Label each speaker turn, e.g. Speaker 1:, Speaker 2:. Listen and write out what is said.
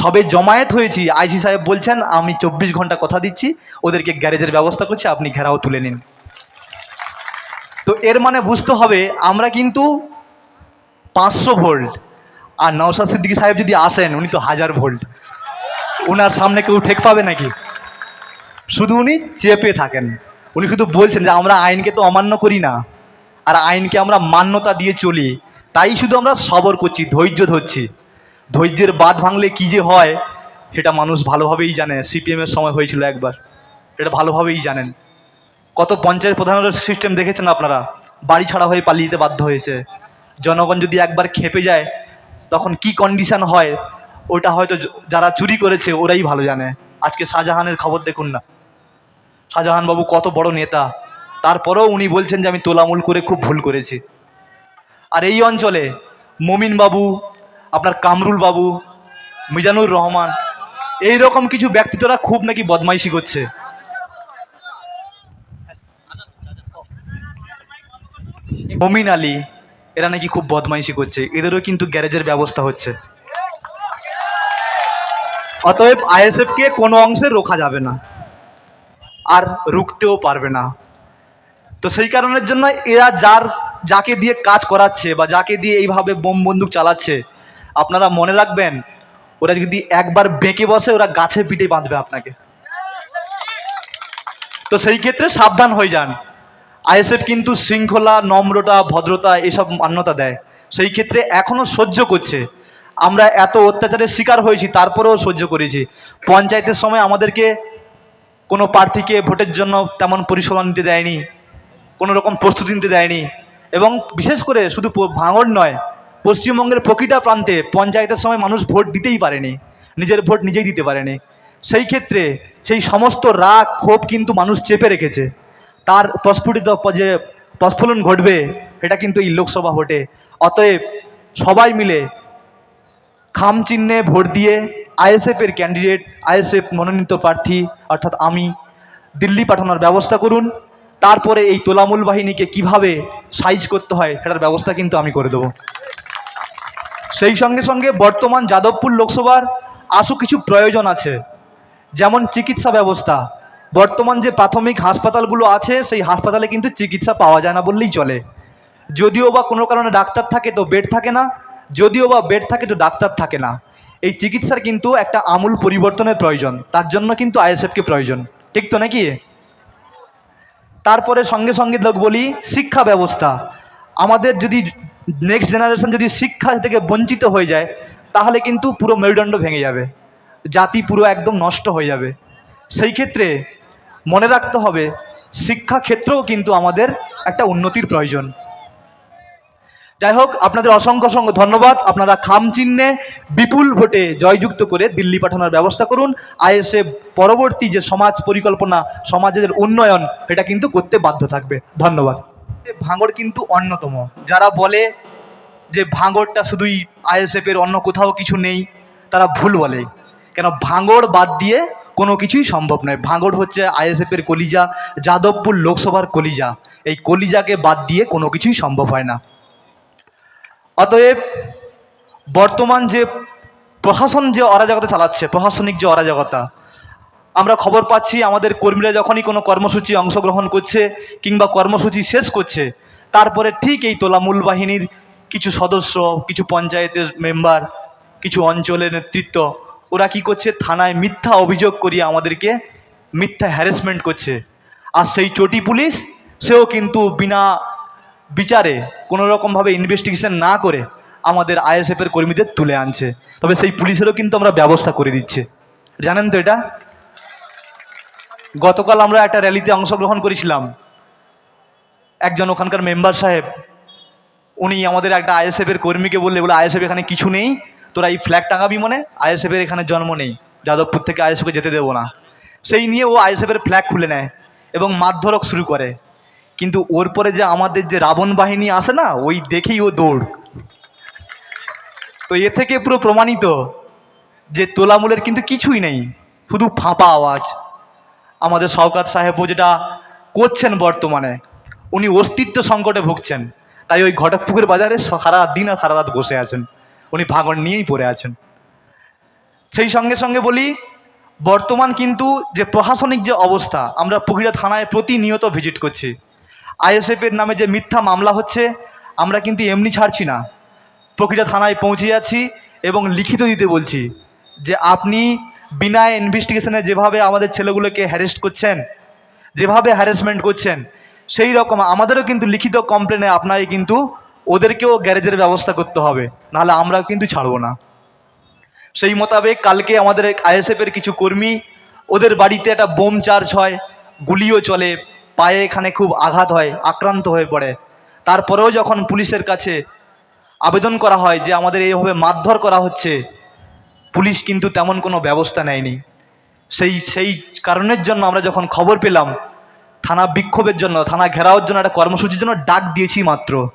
Speaker 1: সবে জমায়েত হয়েছি। আইসি সাহেব বলছেন, আমি চব্বিশ ঘণ্টা কথা দিচ্ছি, ওদেরকে গ্যারেজের ব্যবস্থা করছি, আপনি ঘেরাও তুলে নিন। তো এর মানে বুঝতে হবে, আমরা কিন্তু পাঁচশো ভোল্ট, আর নওশাদ সিদ্দিকী সাহেব যদি আসেন, উনি তো হাজার ভোল্ট। ওনার সামনে কেউ ঠেক পাবে নাকি? শুধু উনি চেপে থাকেন। উনি শুধু বলছেন যে, আমরা আইনকে তো অমান্য করি না, আর আইনকে আমরা মান্যতা দিয়ে চলি। তাই শুধু আমরা সবর করছি, ধৈর্য ধরছি। ধৈর্যের বাদ ভাঙলে কী যে হয়, সেটা মানুষ ভালোভাবেই জানে। সিপিএমের সময় হয়েছিল একবার। এটা ভালোভাবেই জানেন। কত পঞ্চায়েত প্রধানের সিস্টেম দেখেছেন আপনারা? বাড়ি ছাড়া হয়ে পালিয়ে যেতে বাধ্য হয়েছে। জনগণ যদি একবার খেপে যায়, তখন কি কন্ডিশন হয়, ওটা হয়তো যারা চুরি করেছে, ওরাই ভালো জানে। আজকে শাহজাহানের খবর দেখুন না। শাহজাহান বাবু কত বড় নেতা। তারপরেও উনি বলছেন যে, আমি তোলামূল করে খুব ভুল করেছি। আর এই অঞ্চলে মমিন বাবু আপনার কামরুল বাবু, মিজানুর রহমান এই রকম কিছু ব্যক্তিত্বরা খুব নাকি বদমাইশি করছে। মমিন আলী, এরা নাকি খুব বদমাইশি করছে, এদেরও কিন্তু গ্যারেজের ব্যবস্থা হচ্ছে। অতএব আইএসএফকে কোনো অংশে রোখা যাবে না, আর রুখতেও পারবে না। তো সেই কারণের জন্য এরা যার, যাকে দিয়ে কাজ করাচ্ছে বা যাকে দিয়ে এইভাবে বোম বন্দুক চালাচ্ছে আপনারা মনে রাখবেন, ওরা যদি একবার বেঁকে বসে, ওরা গাছে পিঠে বাঁধবে আপনাকে। তো সেই ক্ষেত্রে সাবধান হয়ে যান। আইএসএফ কিন্তু শৃঙ্খলা, নম্রতা, ভদ্রতা এসব মান্যতা দেয়। সেই ক্ষেত্রে এখনও সহ্য করছে। আমরা এত অত্যাচারের শিকার হয়েছি, তারপরেও সহ্য করেছি। পঞ্চায়েতের সময় আমাদেরকে কোনো প্রার্থীকে ভোটের জন্য তেমন পরিষেবা নিতে দেয়নি, কোনো রকম প্রস্তুতি নিতে দেয়নি। এবং বিশেষ করে শুধু ভাঙড় নয় পশ্চিমবঙ্গের প্রতিটা প্রান্তে পঞ্চায়েতের সময় মানুষ ভোট দিতেই পারেনি, নিজের ভোট নিজেই দিতে পারেনি। সেই ক্ষেত্রে সেই সমস্ত রাগ, ক্ষোভ কিন্তু মানুষ চেপে রেখেছে। তার প্রস্ফুটিত যে প্রস্ফুলন ঘটবে, এটা কিন্তু এই লোকসভা ভোটে। অতএব সবাই মিলে খাম চিহ্নে ভোট দিয়ে আইএসএফের ক্যান্ডিডেট আইএসএফ মনোনীত প্রার্থী, অর্থাৎ আমি, দিল্লি পাঠানোর ব্যবস্থা করুন। তারপরে এই তোলামূল বাহিনীকে কীভাবে সাইজ করতে হয়, সেটার ব্যবস্থা কিন্তু আমি করে দেবো। সেই সঙ্গে সঙ্গে বর্তমান যাদবপুর লোকসভার আশু কিছু প্রয়োজন আছে, যেমন চিকিৎসা ব্যবস্থা। বর্তমান যে প্রাথমিক হাসপাতালগুলো আছে, সেই হাসপাতালে কিন্তু চিকিৎসা পাওয়া যায় না বললেই চলে। যদিও বা কোনো কারণে ডাক্তার থাকে তো বেড থাকে না, যদিও বা বেড থাকে তো ডাক্তার থাকে না। এই চিকিৎসার কিন্তু একটা আমূল পরিবর্তনের প্রয়োজন, তার জন্য কিন্তু আইএসএফকে প্রয়োজন, ঠিক তো নাকি? তারপরে সঙ্গে সঙ্গে লোক বলি, শিক্ষা ব্যবস্থা। আমাদের যদি নেক্সট জেনারেশন যদি শিক্ষা থেকে বঞ্চিত হয়ে যায়, তাহলে কিন্তু পুরো মেরুদণ্ড ভেঙে যাবে। জাতি পুরো একদম নষ্ট হয়ে যাবে। সেই ক্ষেত্রে মনে রাখতে হবে, শিক্ষা ক্ষেত্রেও কিন্তু আমাদের একটা উন্নতির প্রয়োজন। যাই হোক, আপনাদের অসংখ্য অসংখ্য ধন্যবাদ। আপনারা খাম চিহ্নে বিপুল ভোটে জয়যুক্ত করে দিল্লি পাঠানোর ব্যবস্থা করুন। আইএসএ পরবর্তী যে সমাজ পরিকল্পনা, সমাজের উন্নয়ন এটা কিন্তু করতে বাধ্য থাকবে। ধন্যবাদ। ভাঙড় কিন্তু অন্যতম। যারা বলে যে ভাঙড়টা শুধুই আইএসএফ এর অন্য কোথাও কিছু নেই, তারা ভুল বলে। কেন ভাঙড় বাদ দিয়ে কোনো কিছুই সম্ভব নয়। ভাঙড় হচ্ছে আইএসএফ এর কলিজা, যাদবপুর লোকসভার কলিজা। এই কলিজাকে বাদ দিয়ে কোনো কিছুই সম্ভব হয় না। অতএব বর্তমান যে প্রশাসন যে অরাজকতা চালাচ্ছে, প্রশাসনিক যে অরাজকতা আমরা খবর পাচ্ছি, আমাদের কর্মীরা যখনই কোনো কর্মসূচি অংশগ্রহণ করছে কিংবা কর্মসূচি শেষ করছে, তারপরে ঠিক এই তোলামূল বাহিনীর কিছু সদস্য, কিছু পঞ্চায়েতের মেম্বার, কিছু অঞ্চলের নেতৃত্ব, ওরা কি করছে? থানায় মিথ্যা অভিযোগ করিয়ে আমাদেরকে মিথ্যা হ্যারাসমেন্ট করছে। আর সেই চটি পুলিশ, সেও কিন্তু বিনা বিচারে কোনো রকমভাবে ইনভেস্টিগেশন না করে আমাদের আইএসএফের কর্মীদের তুলে আনছে। তবে সেই পুলিশেরও কিন্তু আমরা ব্যবস্থা করে দিচ্ছে। জানেন তো এটা? গতকাল আমরা একটা র্যালিতে অংশগ্রহণ করেছিলাম। একজন ওখানকার মেম্বার সাহেব, উনি আমাদের একটা আইএসএফের কর্মীকে বললে, বলে, আইএসএফ এখানে কিছু নেই, তোরা এই ফ্ল্যাগ টাঙাবি মনে আইএসএফের এখানে জন্ম নেই, যাদবপুর থেকে আইএসএফকে যেতে দেবো না। সেই নিয়ে ও আইএসএফের ফ্ল্যাগ খুলে নেয় এবং মারধরক শুরু করে। কিন্তু ওর পরে যে আমাদের যে রাবণ বাহিনী আসে না, ওই দেখেই ও দৌড়। তো এ থেকে পুরো প্রমাণিত যে তোলামূলের কিন্তু কিছুই নেই, শুধু ফাঁপা আওয়াজ। আমাদের শওকাত সাহেবও যেটা করছেন বর্তমানে, উনি অস্তিত্ব সংকটে ভুগছেন। তাই ওই ঘটকপুকুর বাজারে সারা দিন আর সারা রাত বসে আছেন। উনি ভাঙন নিয়েই পড়ে আছেন। সেই সঙ্গে সঙ্গে বলি, বর্তমান কিন্তু যে প্রশাসনিক যে অবস্থা, আমরা পুকুরিয়া থানায় প্রতিনিয়ত ভিজিট করছি। আইএসএফের নামে যে মিথ্যা মামলা হচ্ছে, আমরা কিন্তু এমনি ছাড়ছি না। প্রক্রিয়া থানায় পৌঁছে যাচ্ছি এবং লিখিত দিতে বলছি যে আপনি বিনা ইনভেস্টিগেশনে যেভাবে আমাদের ছেলেগুলোকে হ্যারেস্ট করছেন, যেভাবে হ্যারাসমেন্ট করছেন, সেই রকম আমাদেরও কিন্তু লিখিত কমপ্লেনে আপনাকে কিন্তু ওদেরকেও গ্যারেজের ব্যবস্থা করতে হবে, নাহলে আমরা কিন্তু ছাড়বো না। সেই মোতাবেক কালকে আমাদের আইএসএফের কিছু কর্মী, ওদের বাড়িতে একটা বোম চার্জ হয়, গুলিও চলে, পায়ে এখানে খুব আঘাত হয়, আক্রান্ত হয়ে পড়ে। তারপরেও যখন পুলিশের কাছে আবেদন করা হয় যে আমাদের এইভাবে মারধর করা হচ্ছে পুলিশ কিন্তু তেমন কোনো ব্যবস্থা নেয়নি। সেই সেই কারণের জন্য আমরা যখন খবর পেলাম, থানা বিক্ষোভের জন্য, থানা ঘেরাওর জন্য একটা কর্মসূচির জন্য ডাক দিয়েছি মাত্র।